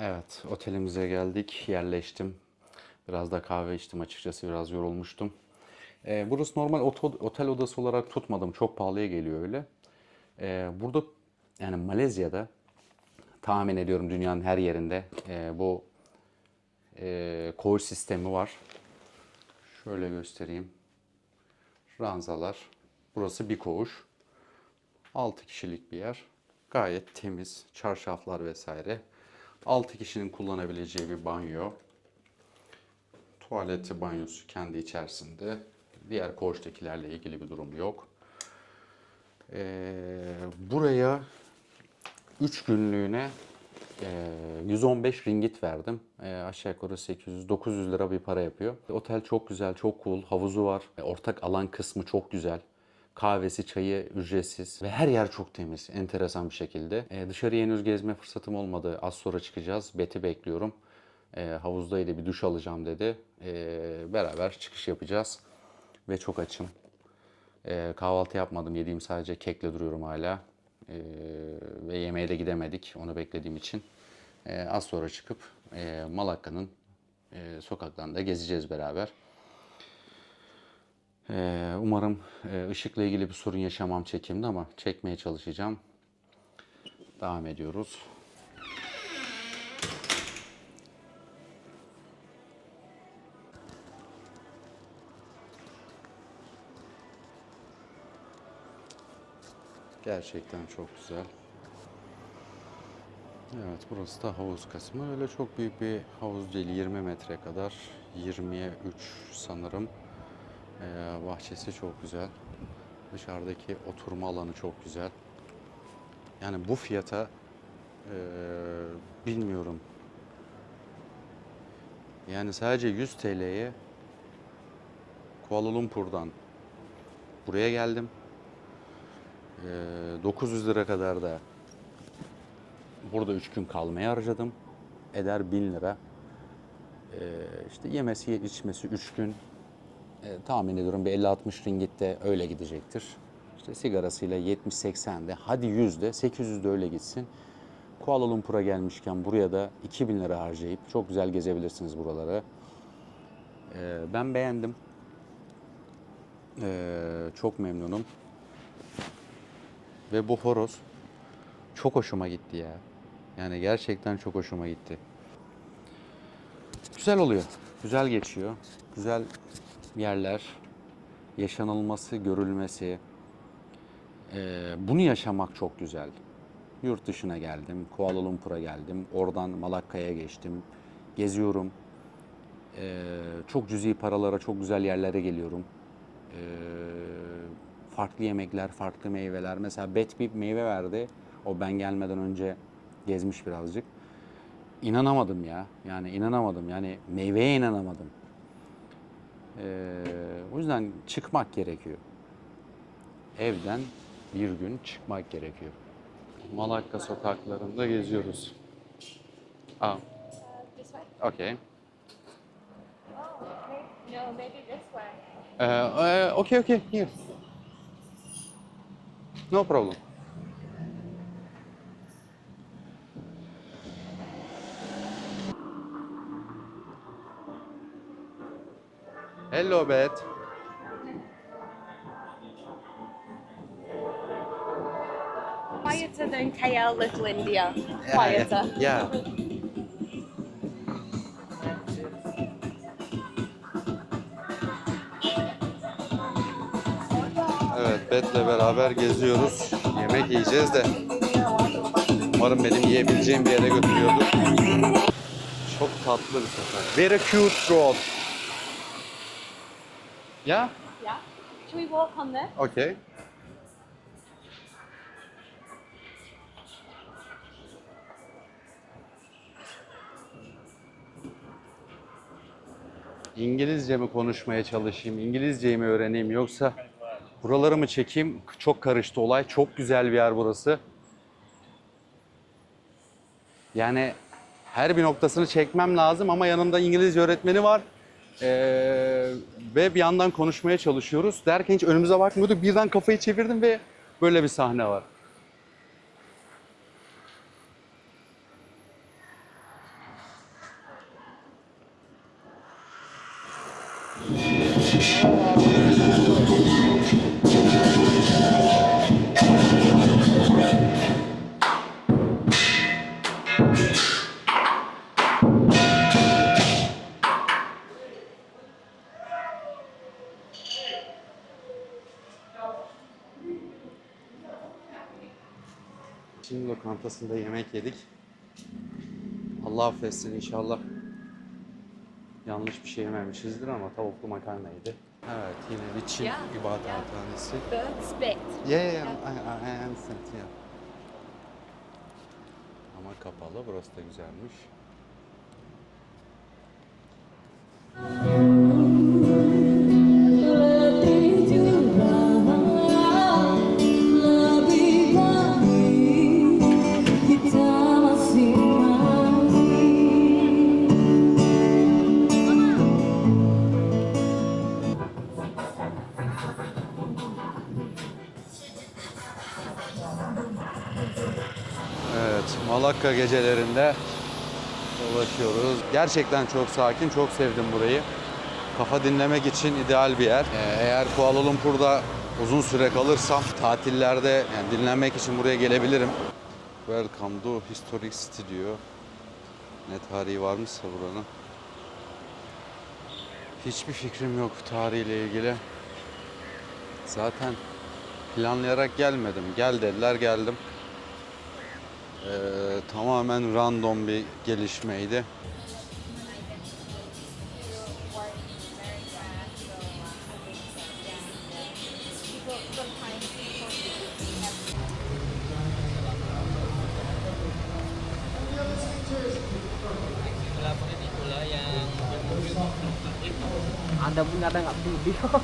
Evet, otelimize geldik, yerleştim. Biraz da kahve içtim açıkçası, biraz yorulmuştum. Ee, burası normal otel odası olarak tutmadım, çok pahalıya geliyor öyle. Ee, burada, yani Malezya'da, tahmin ediyorum dünyanın her yerinde e, bu e, koğuş sistemi var. Şöyle göstereyim. Ranzalar. Burası bir koğuş. 6 kişilik bir yer. Gayet temiz. Çarşaflar vesaire. 6 kişinin kullanabileceği bir banyo. Tuvaleti, banyosu kendi içerisinde. Diğer koğuştakilerle ilgili bir durum yok. Ee, buraya 3 günlüğüne e, 115 ringgit verdim. E, aşağı yukarı 800-900 lira bir para yapıyor. Otel çok güzel, çok cool. Havuzu var. E, Ortak alan kısmı çok güzel. Kahvesi, çayı ücretsiz ve her yer çok temiz, enteresan bir şekilde. E, dışarıya henüz gezme fırsatım olmadı. Az sonra çıkacağız. Bet'i bekliyorum. E, havuzdaydı, bir duş alacağım dedi. E, beraber çıkış yapacağız ve çok açım. E, kahvaltı yapmadım, yediğim sadece kekle duruyorum hala. E, ve yemeğe de gidemedik onu beklediğim için. E, az sonra çıkıp e, Malakka'nın e, sokaklarında gezeceğiz beraber. Ee, umarım e, ışıkla ilgili bir sorun yaşamam çekimde ama çekmeye çalışacağım. Devam ediyoruz. Gerçekten çok güzel. Evet burası da havuz kısmı. Öyle çok büyük bir havuz değil. 20 metre kadar. 20'ye 3 sanırım. Ee, bahçesi çok güzel. Dışarıdaki oturma alanı çok güzel. Yani bu fiyata eee, bilmiyorum. Yani sadece 100 TL'ye Kuala Lumpur'dan buraya geldim. Eee, 900 lira kadar da burada 3 gün kalmaya harcadım. Eder 1000 lira. Eee işte yemesi, içmesi 3 gün e, tahmin ediyorum bir 50-60 ringgit de öyle gidecektir. İşte sigarasıyla 70-80 de hadi 100 de 800 de öyle gitsin. Kuala Lumpur'a gelmişken buraya da 2000 lira harcayıp çok güzel gezebilirsiniz buraları. E, ben beğendim. E, çok memnunum. Ve bu horoz çok hoşuma gitti ya. Yani gerçekten çok hoşuma gitti. Güzel oluyor. Güzel geçiyor. Güzel yerler, yaşanılması, görülmesi. Ee, bunu yaşamak çok güzel. Yurt dışına geldim, Kuala Lumpur'a geldim, oradan Malakka'ya geçtim, geziyorum. Ee, çok cüzi paralara, çok güzel yerlere geliyorum. Ee, farklı yemekler, farklı meyveler. Mesela Bet bir meyve verdi. O ben gelmeden önce gezmiş birazcık. İnanamadım ya. Yani inanamadım. Yani meyveye inanamadım. Ee, o yüzden çıkmak gerekiyor. Evden bir gün çıkmak gerekiyor. Malakka sokaklarında geziyoruz. Way? okay. No, maybe this way. Ee, e, okay, okay, here. No problem. Hello, Beth. Quieter than KL Little India. Quieter. Yeah. Evet, Bet'le beraber geziyoruz. Yemek yiyeceğiz de. Umarım benim yiyebileceğim bir yere götürüyordur. Çok tatlı bir sokak. Very cute road. Yeah? Yeah. Should we walk on this? Okay. İngilizce mi konuşmaya çalışayım, İngilizceyi mi öğreneyim yoksa buraları mı çekeyim? Çok karıştı olay. Çok güzel bir yer burası. Yani her bir noktasını çekmem lazım ama yanımda İngilizce öğretmeni var. Ee, ve bir yandan konuşmaya çalışıyoruz. Derken hiç önümüze bakmıyorduk. Birden kafayı çevirdim ve böyle bir sahne var. Çin lokantasında yemek yedik. Allah affetsin inşallah. Yanlış bir şey yememişizdir ama tavuklu makarnaydı. Evet yine bir Çin Yeah, ibadethanesi. Bird spit. Yeah, yeah, yeah, I, I, I understand, yeah. Ama kapalı, burası da güzelmiş. Malakka gecelerinde dolaşıyoruz. Gerçekten çok sakin, çok sevdim burayı. Kafa dinlemek için ideal bir yer. Ee, Eğer Kuala Lumpur'da uzun süre kalırsam tatillerde yani dinlenmek için buraya gelebilirim. Welcome to Historic City diyor. Ne tarihi varmışsa buranın. Hiçbir fikrim yok tarihiyle ilgili. Zaten planlayarak gelmedim. Gel dediler geldim. Ee, tamamen random bir gelişmeydi. Anda pun kadang nggak video.